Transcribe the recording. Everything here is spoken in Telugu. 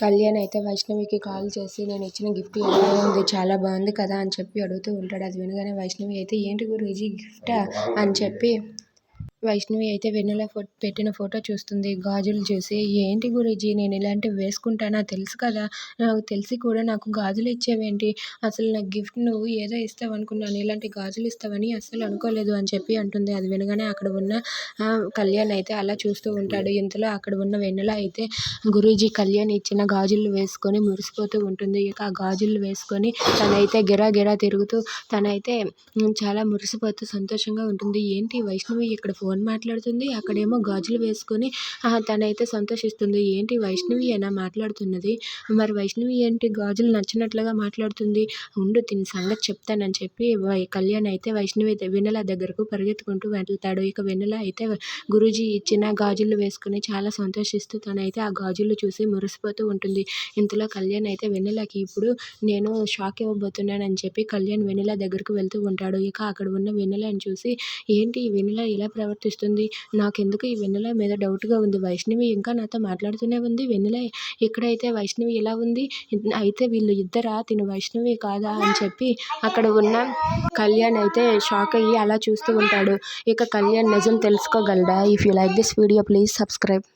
కళ్యాణ్ అయితే వైష్ణవికి కాల్ చేసి నేను ఇచ్చిన గిఫ్ట్ ఎలా ఉంది చాలా బాగుంది కదా అని చెప్పి అడుగుతూ ఉంటాడు. అది వినగానే వైష్ణవి అయితే ఏంటి గురూజీ గిఫ్టా? అని చెప్పి వైష్ణవి అయితే వెన్నెల ఫో పెట్టిన ఫోటో చూస్తుంది. గాజులు చూసి ఏంటి గురూజీ నేను ఇలాంటివి వేసుకుంటానా? తెలుసు కదా? నాకు తెలిసి కూడా నాకు గాజులు ఇచ్చేవేంటి? అసలు నాకు గిఫ్ట్ నువ్వు ఏదో ఇస్తావు అనుకున్నాను ఇలాంటి గాజులు ఇస్తావని అస్సలు అనుకోలేదు అని చెప్పి అంటుంది. అది వినగానే అక్కడ ఉన్న కళ్యాణ్ అయితే అలా చూస్తూ ఉంటాడు. ఇంతలో అక్కడ ఉన్న వెన్నెల అయితే గురూజీ కళ్యాణ్ ఇచ్చిన గాజులు వేసుకొని మురిసిపోతూ ఉంటుంది. ఇక ఆ గాజులు వేసుకొని తనైతే గిరా గిరా తిరుగుతూ తనైతే చాలా మురిసిపోతూ సంతోషంగా ఉంటుంది. ఏంటి వైష్ణవి ఇక్కడ ఫోన్ మాట్లాడుతుంది. అక్కడేమో గాజులు వేసుకొని తనైతే సంతోషిస్తుంది. ఏంటి వైష్ణవి అయినా మాట్లాడుతున్నది? మరి వైష్ణవి ఏంటి గాజులు నచ్చినట్లుగా మాట్లాడుతుంది? ఉండు దీని సంగతి చెప్తానని చెప్పి వై- కళ్యాణ్ అయితే వైష్ణవి వెన్నెల దగ్గరకు పరిగెత్తుకుంటూ వెళ్తాడు. ఇక వెన్నెల అయితే గురూజీ ఇచ్చిన గాజులు వేసుకుని చాలా సంతోషిస్తూ తనైతే ఆ గాజులు చూసి మురిసిపోతూ ఉంటుంది. ఇంతలో కళ్యాణ్ అయితే వెన్నెలకి ఇప్పుడు నేను షాక్ ఇవ్వబోతున్నానని చెప్పి కళ్యాణ్ వెన్నెల దగ్గరకు వెళ్తూ ఉంటాడు. ఇక అక్కడ ఉన్న వెన్నెలని చూసి ఏంటి వెన్నెల ఇలా ప్రవర్తిస్తుంది నాకెందుకు ఈ వెన్నెల మీద డౌట్గా ఉంది. వైష్ణవి ఇంకా నాతో మాట్లాడుతూనే ఉంది. వెన్నెల ఇక్కడైతే వైష్ణవి ఇలా ఉంది? అయితే వీళ్ళు ఇద్దరా? తిను వైష్ణవి కాదా అని చెప్పి అక్కడ ఉన్న కళ్యాణ్ అయితే షాక్ అయ్యి అలా చూస్తూ ఉంటాడు. ఇక కళ్యాణ్ నిజం తెలుసుకోగలడా? If you like this video please subscribe